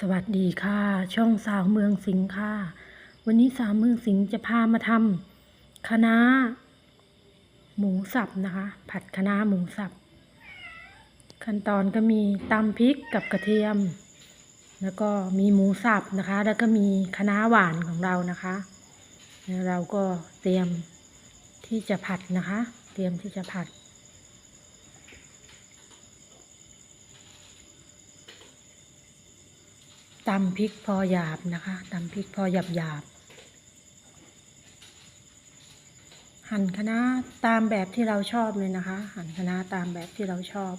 สวัสดีค่ะ ช่องสาวเมืองสิงห์ค่ะ วันนี้สาวเมืองสิงห์จะพามาทำคะน้าหมูสับนะคะ ผัดคะน้าหมูสับ ขั้นตอนก็มีตำพริกกับกระเทียม แล้วก็มีหมูสับนะคะ แล้วก็มีคะน้าหวานของเรานะคะแล้วเราก็เตรียมที่จะผัดนะคะ เตรียมที่จะผัด ตำพริกพอหยาบนะคะตำพริกพอหยาบหยาบหั่นคะน้าตามแบบที่เราชอบเลยนะคะ หั่นคะน้าตามแบบที่เราชอบ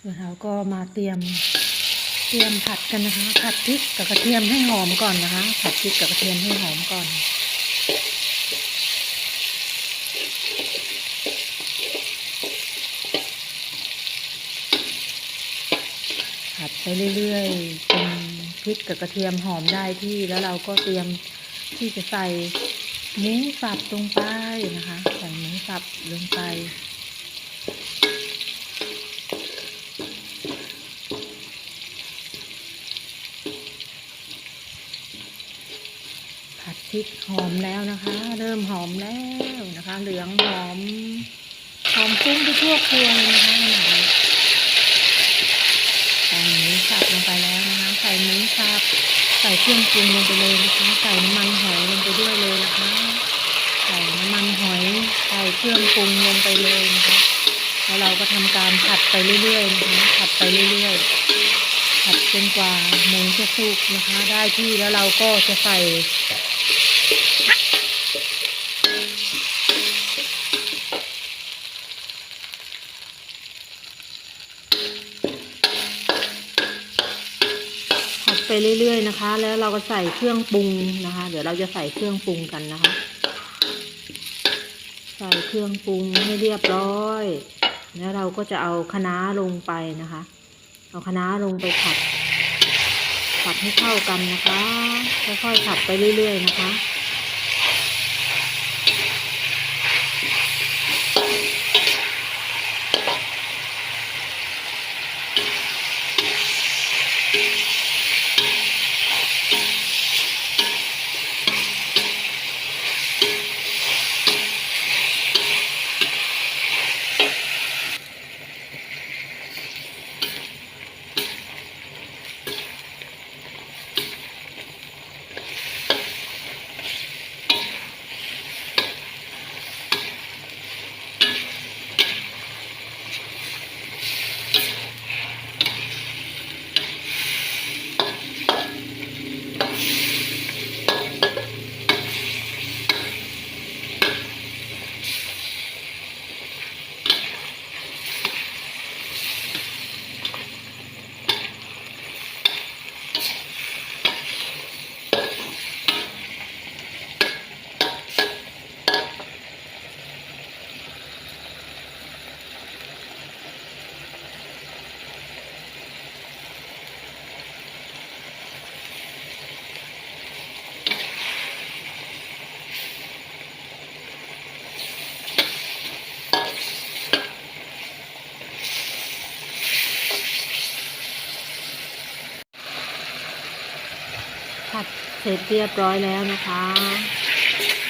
เดี๋ยวเราก็มาเตรียม เตรียมผัดกันนะคะ ผัดพริกกับกระเทียมให้หอมก่อนนะคะ ผัดพริกกับกระเทียมให้หอมก่อน ผัดไปเรื่อยๆจนพริกกับกระเทียมหอมได้ที่แล้วเราก็เตรียมที่จะใส่หมูสับลงไปนะคะ ใส่หมูสับลงไป พริกหอมแล้วนะคะ เริ่มหอมแล้วนะคะ เหลืองหอมหอมฟุ้งไปทั่วครัวเลยนะคะใส่หมูสับลงไปแล้วนะคะ ใส่หมูสับใส่เครื่องปรุงลงไปเลยนะคะ ใส่น้ำมันหอยลงไปด้วยเลยนะคะ ใส่น้ำมันหอย ใส่เครื่องปรุงลงไปเลยนะคะแล้วเราก็ทำการผัดไปเรื่อยๆนะคะผัดไปเรื่อยๆผัดจนกว่าหมูจะสุกนะคะ ได้ที่แล้วเราก็จะใส่ ไปเรื่อย ๆ นะคะ แล้วเราก็ใส่เครื่องปรุงนะคะ เดี๋ยวเราจะใส่เครื่องปรุงกันนะคะ ใส่เครื่องปรุงให้เรียบร้อย แล้วเราก็จะเอาคะน้าลงไปนะคะ เอาคะน้าลงไปผัดผัดให้เข้ากันนะคะค่อยๆผัดไปเรื่อย ๆ นะคะ เสร็จเรียบร้อยแล้วนะคะ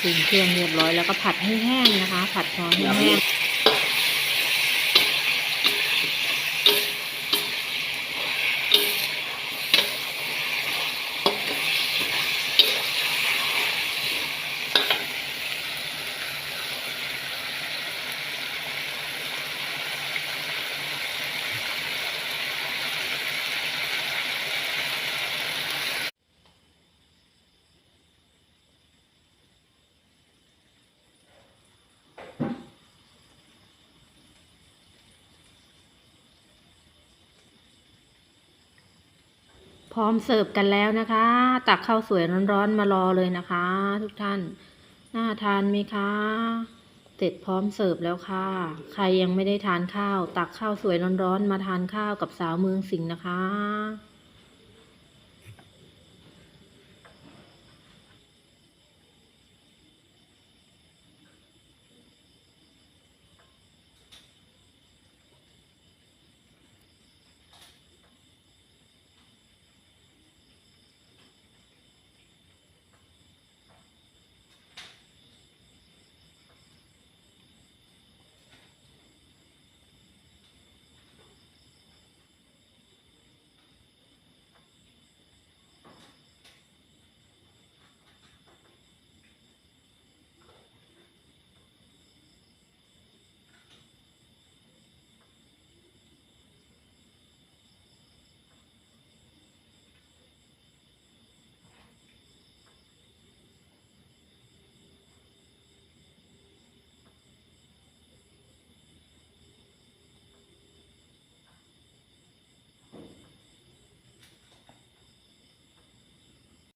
ถึงเครื่องเรียบร้อยแล้วก็ผัดให้แห้งนะคะ ผัดพอให้แห้ง พร้อมเสิร์ฟกันแล้วนะคะ ตักข้าวสวยร้อนๆมารอเลยนะคะ ทุกท่าน น่าทานไหมคะ เสร็จพร้อมเสิร์ฟแล้วค่ะ ใครยังไม่ได้ทานข้าว ตักข้าวสวยร้อนๆมาทานข้าวกับสาวเมืองสิงห์นะคะ